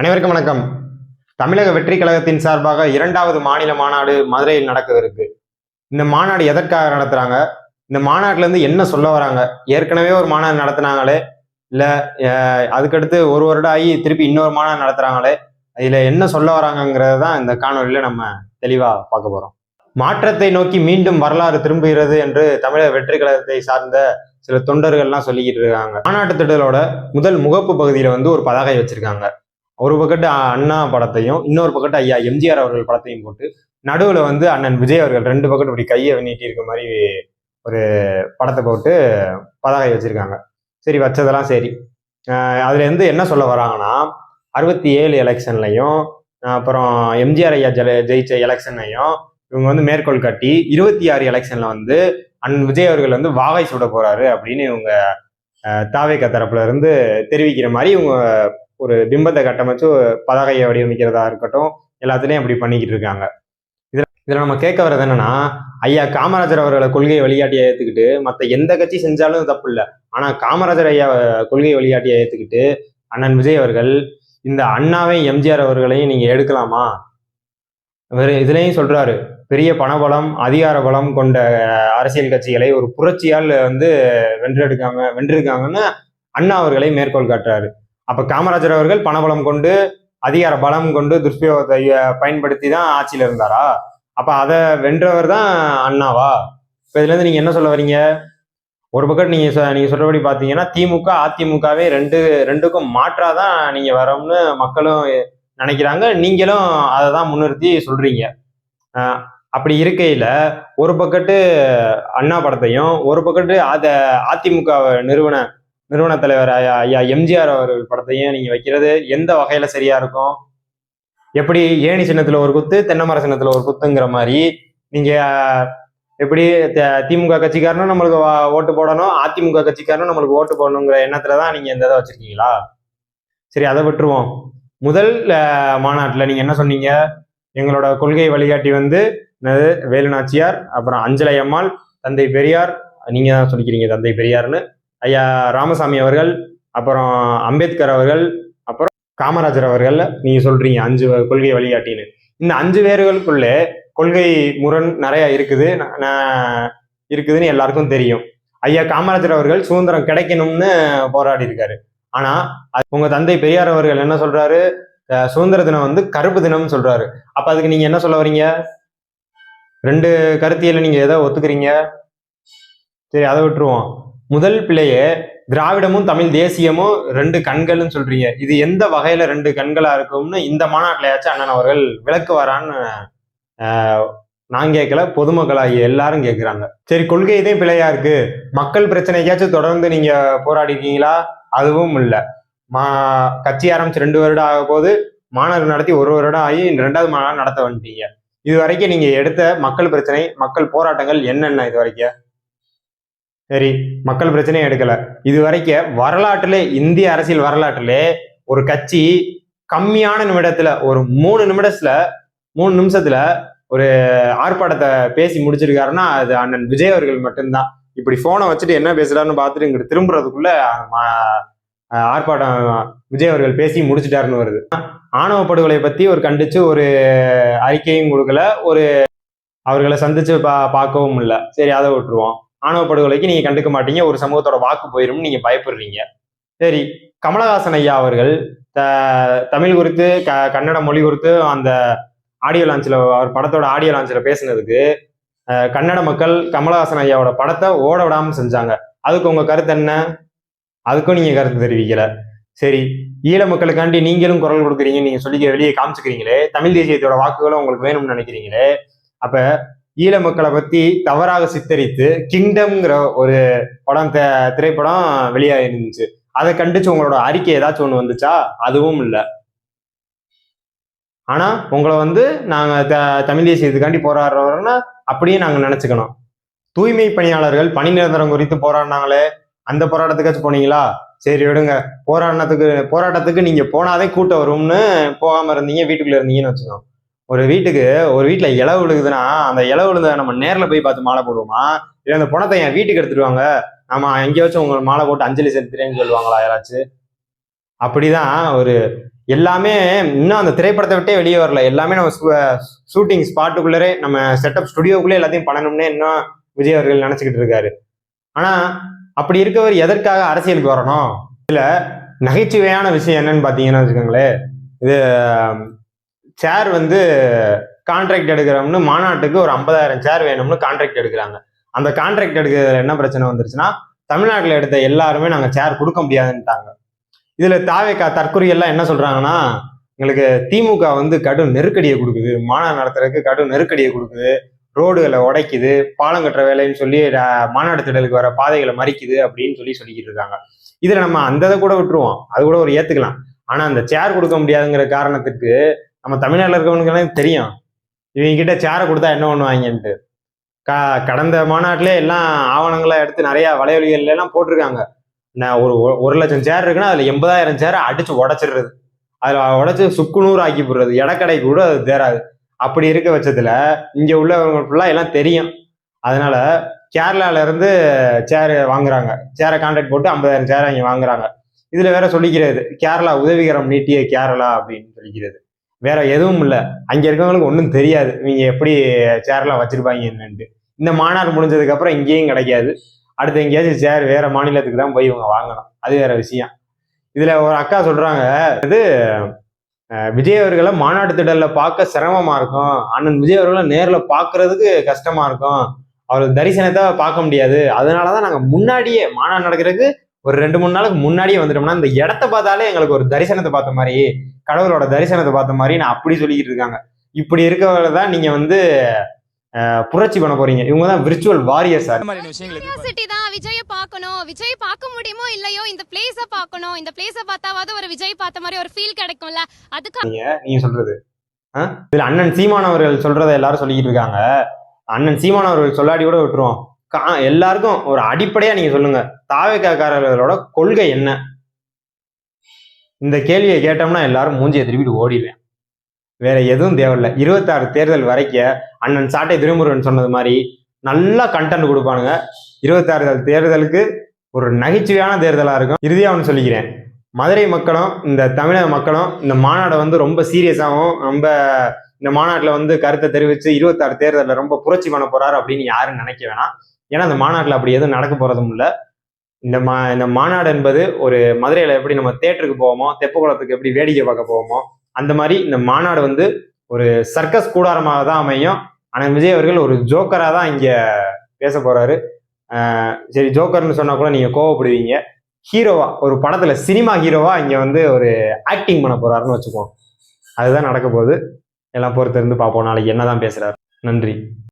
அனைவருக்கும் வணக்கம். தமிழக வெற்றி கழகத்தின் சார்பாக இரண்டாவது மாநில மாநாடு மதுரையில் நடக்கவிருக்கு. இந்த மாநாடு எதற்காக நடத்துறாங்க? இந்த மாநாட்டுல இருந்து என்ன சொல்ல வராங்க? ஏற்கனவே ஒரு மாநாடு நடத்துனாங்களே. இல்ல அதுக்கடுத்து ஒரு வருடம் ஆகி திருப்பி இன்னொரு மாநாடு நடத்துறாங்களே. இதுல என்ன சொல்ல வராங்கிறது தான் இந்த காணொலியில நம்ம தெளிவா பார்க்க போறோம். மாற்றத்தை நோக்கி மீண்டும் வரலாறு திரும்புகிறது என்று தமிழக வெற்றி கழகத்தை சார்ந்த சில தொண்டர்கள்லாம் சொல்லிக்கிட்டு இருக்காங்க. மாநாட்டு திட்டத்தோட முதல் முகப்பு பகுதியில வந்து ஒரு பதாகை வச்சிருக்காங்க. ஒரு பக்கத்து அண்ணா படத்தையும் இன்னொரு பக்கத்து ஐயா எம்ஜிஆர் அவர்கள் படத்தையும் போட்டு நடுவில் வந்து அண்ணன் விஜய் அவர்கள் ரெண்டு பக்கத்து இப்படி கையை நீட்டி இருக்க மாதிரி ஒரு படத்தை போட்டு பதாகை வச்சிருக்காங்க. சரி வச்சதெல்லாம் சரி. அதுலேருந்து அதுல இருந்து என்ன சொல்ல வராங்கன்னா அறுபத்தி ஏழு எலெக்ஷன்லையும் அப்புறம் எம்ஜிஆர் ஐயா ஜெ ஜெயிச்ச எலெக்ஷன்லையும் இவங்க வந்து மேற்கோள் காட்டி இருபத்தி ஆறு எலெக்ஷன்ல வந்து அண்ணன் விஜய் அவர்கள் வந்து வாகை சுட போறாரு அப்படின்னு இவங்க ஆஹ் தரப்புல இருந்து தெரிவிக்கிற மாதிரி இவங்க ஒரு பிம்பத்தை கட்டமைச்சு பதாகையை வடிவமைக்கிறதா இருக்கட்டும் எல்லாத்துலேயும் அப்படி பண்ணிக்கிட்டு இருக்காங்க. இதில் இதில் நம்ம கேட்க வர்றது என்னன்னா ஐயா காமராஜர் அவர்களை கொள்கையை வழிகாட்டியை ஏத்துக்கிட்டு மற்ற எந்த கட்சி செஞ்சாலும் தப்பு இல்லை. ஆனால் காமராஜர் ஐயா கொள்கை வழிகாட்டியை ஏத்துக்கிட்டு அண்ணன் விஜய் அவர்கள் இந்த அண்ணாவையும் எம்ஜிஆர் அவர்களையும் நீங்கள் எடுக்கலாமா? வேறு இதுலையும் சொல்றாரு பெரிய பணபலம் அதிகார பலம் கொண்ட அரசியல் கட்சிகளை ஒரு புரட்சியால் வந்து வென்றெடுக்காம வென்றிருக்காங்கன்னு அண்ணா அவர்களை மேற்கோள் காட்டுறாரு. அப்போ காமராஜர் அவர்கள் பணபலம் கொண்டு அதிகார பலம் கொண்டு துஷ்பிரயோகத்தை பயன்படுத்தி தான் ஆட்சியில் இருந்தாரா? அப்போ அதை வென்றவர் தான் அண்ணாவா? இப்போ இதுலேருந்து நீங்கள் என்ன சொல்ல வரீங்க? ஒரு பக்கம் நீங்கள் சொ- சொல்கிறபடி பார்த்தீங்கன்னா திமுக அதிமுகவே ரெண்டு ரெண்டுக்கும் மாற்றாக தான் நீங்கள் வரோம்னு மக்களும் நினைக்கிறாங்க. நீங்களும் அதை தான் முன்னிறுத்தி சொல்கிறீங்க அப்படி இருக்கையில் ஒரு பக்கத்து அண்ணா படத்தையும் ஒரு பக்கத்து அத அதிமுக நிறுவன நிறுவன தலைவர் ஐயா ஐயா எம்ஜிஆர் அவர்கள் படத்தையும் நீங்க வைக்கிறது எந்த வகையில சரியா இருக்கும்? எப்படி ஏணி சின்னத்துல ஒரு குத்து தென்னைமர சின்னத்துல ஒரு குத்துங்கிற மாதிரி நீங்க எப்படி த- திமுக கட்சிக்காரனும் நம்மளுக்கு வா- ஓட்டு போடணும் அதிமுக கட்சிக்காரனும் நம்மளுக்கு ஓட்டு போடணுங்கிற எண்ணத்துல தான் நீங்க இந்த இதை வச்சிருக்கீங்களா? சரி அதை விட்டுருவோம். முதல் மாநாட்டில் நீங்க என்ன சொன்னீங்க? எங்களோட கொள்கை வழிகாட்டி வந்து என்னது? வேலுநாச்சியார் அப்புறம் அஞ்சலை அம்மாள் தந்தை பெரியார் நீங்க தான் சொல்லிக்கிறீங்க தந்தை பெரியார்னு. ஐயா ராமசாமி அவர்கள் அப்புறம் அம்பேத்கர் அவர்கள் அப்புறம் காமராஜர் அவர்கள் நீங்க சொல்றீங்க அஞ்சு கொள்கை வழிகாட்டின்னு. இந்த அஞ்சு பேர்களுக்குள்ளே கொள்கை முரண் நிறைய இருக்குது இருக்குதுன்னு எல்லாருக்கும் தெரியும். ஐயா காமராஜர் அவர்கள் சுதந்திரம் கிடைக்கணும்னு போராடி இருக்காரு ஆனா உங்க தந்தை பெரியார் அவர்கள் என்ன சொல்றாரு? சுதந்திர தினம் வந்து கருப்பு தினம்னு சொல்றாரு. அப்ப அதுக்கு நீங்க என்ன சொல்ல வரீங்க? ரெண்டு கருத்தியில நீங்க எதை ஒத்துக்கிறீங்க? சரி அதை விட்டுருவோம். முதல் பிள்ளையே திராவிடமும் தமிழ் தேசியமும் ரெண்டு கண்கள்னு சொல்றீங்க. இது எந்த வகையில ரெண்டு கண்களா இருக்கும்னு இந்த மாநாட்டிலையாச்சும் அண்ணன் அவர்கள் விளக்குவாரான்னு நான் கேட்கல பொதுமக்களாகிய எல்லாரும் கேட்குறாங்க. சரி கொள்கை இதே பிழையா இருக்கு. மக்கள் பிரச்சனைக்காச்சும் தொடர்ந்து நீங்க போராடி இருக்கீங்களா அதுவும் இல்லை. மா கட்சி ஆரம்பிச்சு ரெண்டு வருடம் ஆக போது மாணவர் நடத்தி ஒரு வருடம் ஆகி ரெண்டாவது மாநாடு நடத்த வந்துட்டீங்க. இது வரைக்கும் நீங்க எடுத்த மக்கள் பிரச்சனை மக்கள் போராட்டங்கள் என்னென்ன இது வரைக்கும்? சரி மக்கள் பிரச்சனையும் எடுக்கல. இது வரைக்கும் வரலாற்றுல இந்திய அரசியல் வரலாற்றிலே ஒரு கட்சி கம்மியான நிமிடத்துல ஒரு மூணு நிமிடத்துல மூணு நிமிஷத்துல ஒரு ஆர்ப்பாட்டத்தை பேசி முடிச்சிருக்காருன்னா அது அண்ணன் விஜய் அவர்கள் மட்டும்தான். இப்படி போனை வச்சுட்டு என்ன பேசுறாருன்னு பார்த்துட்டு இங்கிட்டு திரும்புறதுக்குள்ள ஆர்ப்பாட்டம் விஜய் அவர்கள் பேசி முடிச்சிட்டாருன்னு வருது. ஆணவ படுகொலை பத்தி ஒரு கண்டிச்சு ஒரு அறிக்கையும் கொடுக்கல ஒரு அவர்களை சந்திச்சு பா பார்க்கவும் இல்லை. சரி அதை விட்டுருவோம். ஆணவ படுகொலைக்கு நீங்க கண்டுக்க மாட்டீங்க. ஒரு சமூகத்தோட வாக்கு போயிரும் நீங்க பயப்படுறீங்க. சரி கமலஹாசன் ஐயா அவர்கள் த- தமிழ் குறித்து க கன்னட மொழி குறித்து அந்த ஆடியோ லான்ச்சில் அவர் படத்தோட ஆடியோ லான்ச்சில் பேசுனதுக்கு கன்னட மக்கள் கமலஹாசன் ஐயாவோட படத்தை ஓட விடாம செஞ்சாங்க. அதுக்கு உங்க கருத்து என்ன? அதுக்கும் நீங்க கருத்து தெரிவிக்கல. சரி ஈழ மக்களுக்காண்டி நீங்களும் குரல் கொடுக்குறீங்க நீங்க சொல்லி வெளியே காமிச்சுக்கிறீங்களே தமிழ் தேசியத்தோட வாக்குகளும் உங்களுக்கு வேணும்னு நினைக்கிறீங்களே அப்ப ஈழ மக்களை பத்தி தவறாக சித்தரித்து கிங்டம்ங்கிற ஒரு படம் த- திரைப்படம் வெளியாக இருந்துச்சு அதை கண்டிச்சு உங்களோட அறிக்கை ஏதாச்சும் ஒண்ணு வந்துச்சா? அதுவும் இல்லை. ஆனா உங்களை வந்து நாங்க த- தமிழ் தேசியத்துக்காண்டி போராடுறவர்னா அப்படியே நாங்க நினைச்சுக்கணும். தூய்மை பணியாளர்கள் பணி நிரந்தரம் குறித்து போராடினாங்களே அந்த போராட்டத்துக்காச்சும் போனீங்களா? சரி விடுங்க. போராட்டத்துக்கு போராட்டத்துக்கு நீங்க போனாதே கூட்டம் வரும்னு போகாம இருந்தீங்க வீட்டுக்குள்ள இருந்தீங்கன்னு வச்சுக்கோங்க. ஒரு வீட்டுக்கு ஒரு வீட்டில் இலவு விழுகுதுன்னா அந்த இலவு விழுந்த நம்ம நேரில் போய் பார்த்து மாலை போடுவோமா? இல்லை அந்த பணத்தை என் வீட்டுக்கு எடுத்துட்டு வாங்க. நம்ம எங்கேயாச்சும் உங்களுக்கு மாலை போட்டு அஞ்சலி செலுத்துறேன்னு சொல்லுவாங்களா யாராச்சும்? அப்படிதான் ஒரு எல்லாமே இன்னும் அந்த திரைப்படத்தை விட்டே வெளியே வரல. எல்லாமே நம்ம ஷூட்டிங் ஸ்பாட்டுக்குள்ளே நம்ம செட்டப் ஸ்டுடியோக்குள்ளே எல்லாத்தையும் பண்ணணும்னே இன்னும் விஜய் அவர்கள் நினச்சிக்கிட்டு இருக்காரு. ஆனால் அப்படி இருக்கவர் எதற்காக அரசியலுக்கு வரணும்? இல்லை நகைச்சுவையான விஷயம் என்னன்னு பார்த்தீங்கன்னா வச்சுக்கோங்களேன். இது சேர் வந்து கான்ட்ராக்ட் எடுக்கிறோம்னு மாநாட்டுக்கு ஒரு ஐம்பதாயிரம் சேர் வேணும்னு கான்ட்ராக்ட் எடுக்கிறாங்க. அந்த கான்ட்ராக்ட் எடுக்கிறதுல என்ன பிரச்சனை வந்துருச்சுன்னா தமிழ்நாட்டில் எடுத்த எல்லாருமே நாங்கள் சேர் கொடுக்க முடியாதுன்ட்டாங்க. இதில் தாவேக்கா தற்கொலையெல்லாம் என்ன சொல்கிறாங்கன்னா எங்களுக்கு திமுக வந்து கடும் நெருக்கடியை கொடுக்குது. மாநாடு நடத்துறதுக்கு கடும் நெருக்கடியை கொடுக்குது. ரோடுகளை உடைக்குது. பாலம் கட்டுற வேலைன்னு சொல்லி மாநாடு திடலுக்கு வர பாதைகளை மறிக்குது அப்படின்னு சொல்லி சொல்லிக்கிட்டு இருக்காங்க. இதில் நம்ம அந்த இதை கூட விட்டுருவோம். அது கூட ஒரு ஏற்றுக்கலாம் ஆனால் அந்த சேர் கொடுக்க முடியாதுங்கிற காரணத்துக்கு நம்ம தமிழ்நாட்டில் இருக்கவனுக்கு தெரியும். இவங்க கிட்ட சேரை கொடுத்தா என்ன பண்ணுவாங்கன்ட்டு க கடந்த மாநாட்டிலே எல்லாம் ஆவணங்களை எடுத்து நிறையா வலைவலிகள்ல எல்லாம் போட்டிருக்காங்க. நான் ஒரு ஒரு- லட்சம் சேர் இருக்குன்னா அதில் எண்பதாயிரம் சேரை அடித்து உடச்சிடுறது. அதில் உடச்சி சுக்கு சுக்குநூறு ஆக்கி போடுறது. இடக்கடை கூட அது தேராது அப்படி இருக்க பட்சத்தில் இங்கே உள்ளவங்க ஃபுல்லாக எல்லாம் தெரியும். அதனால கேரளாவிலேருந்து சேர் வாங்குறாங்க. சேரை கான்ட்ராக்ட் போட்டு ஐம்பதாயிரம் சேரை அங்கே வாங்குறாங்க. இதில் வேற சொல்லிக்கிறது. கேரளா உதவிகரம் நீட்டிய கேரளா அப்படின்னு சொல்லிக்கிறது. வேற எதுவும் இல்லை. அங்க இருக்கவங்களுக்கு ஒன்றும் தெரியாது. இவங்க எப்படி சேர்லாம் வச்சிருப்பாங்க என்னன்ட்டு. இந்த மாநாடு முடிஞ்சதுக்கு அப்புறம் இங்கேயும் கிடைக்காது. அடுத்து எங்கேயாச்சும் சேர் வேற மாநிலத்துக்கு தான் போய் இவங்க வாங்கணும். அது வேற விஷயம். இதுல ஒரு அக்கா சொல்றாங்க இது விஜய் அவர்களை மாநாட்டு திடல்ல பார்க்க சிரமமா இருக்கும். அண்ணன் விஜய் அவர்களை நேர்ல பார்க்கிறதுக்கு கஷ்டமா இருக்கும். அவர் தரிசனத்தை பார்க்க முடியாது. அதனாலதான் நாங்க முன்னாடியே மாநாடு நடக்கிறதுக்கு ஒரு ரெண்டு மூணு நாளுக்கு முன்னாடியே வந்துட்டோம்னா இந்த இடத்த பார்த்தாலே எங்களுக்கு ஒரு தரிசனத்தை பார்த்த மாதிரி கடவுளோட தரிசனத்தை பார்த்த மாதிரி நான் அப்படி சொல்லிக்கிட்டு இருக்காங்க. இப்படி இருக்கவங்க தான் நீங்க வந்து புரட்சி பண்ண போறீங்க. இவங்க தான் விர்ச்சுவல் வாரியர் சார். கியூரியாசிட்டி தான் விஜய பார்க்கணும். விஜய் பார்க்க முடியுமோ இல்லையோ இந்த பிளேஸ பார்க்கணும். இந்த பிளேஸ பார்த்தாவது ஒரு விஜய் பார்த்த மாதிரி ஒரு ஃபீல் கிடைக்கும்ல. அதுக்கு நீங்க சொல்றது ஆ? இதுல அண்ணன் சீமான் அவர்கள் சொல்றதை எல்லாரும் சொல்லிக்கிட்டு இருக்காங்க. அண்ணன் சீமான் அவர்கள் சொல்லாடி கூட விட்டுருவோம். கா- எல்லாருக்கும் ஒரு அடிப்படையா நீங்க சொல்லுங்க. தாவேக்காரர்களோட கொள்கை என்ன? இந்த கேள்வியை கேட்டோம்னா எல்லாரும் மூஞ்சியை திருப்பிட்டு ஓடிடுவேன் வேற எதுவும் தேவையில்ல. இருபத்தாறு தேர்தல் வரைக்கும் அண்ணன் சாட்டை திருமுருகன் சொன்னது மாதிரி நல்லா கண்டென்ட் கொடுப்பானுங்க. இருபத்தாறு தேர்தலுக்கு ஒரு நகைச்சுவையான தேர்தலா இருக்கும். இறுதியா ஒன்று சொல்லிக்கிறேன். மதுரை மக்களும் இந்த தமிழக மக்களும் இந்த மாநாடை வந்து ரொம்ப சீரியஸாகவும் ரொம்ப இந்த மாநாட்டில் வந்து கருத்தை தெரிவித்து இருபத்தாறு தேர்தலில் ரொம்ப புரட்சி பண்ண போறாரு அப்படின்னு யாரும் நினைக்க வேணாம். ஏன்னா அந்த மாநாட்டில் அப்படி எதுவும் நடக்க போகிறதும் இல்லை. இந்த மா இந்த மாநாடு என்பது ஒரு மதுரையில் எப்படி நம்ம தேட்டருக்கு போவோமோ தெப்பகுளத்துக்கு எப்படி வேடிக்கை பார்க்க போவோமோ அந்த மாதிரி இந்த மாநாடு வந்து ஒரு சர்க்கஸ் கூடாரமாக தான் அமையும். ஆனால் விஜய் அவர்கள் ஒரு ஜோக்கராக தான் இங்கே பேச போகிறாரு சரி ஜோக்கர்னு சொன்னால் கூட நீங்கள் கோவப்படுவீங்க. ஹீரோவா ஒரு படத்துல சினிமா ஹீரோவா இங்க வந்து ஒரு ஆக்டிங் பண்ண போறாருன்னு வச்சுக்குவோம் அதுதான் நடக்க போகுது. எல்லாம் பொறுத்திருந்து பார்ப்போம். நாளைக்கு என்னதான் பேசுறாரு. நன்றி.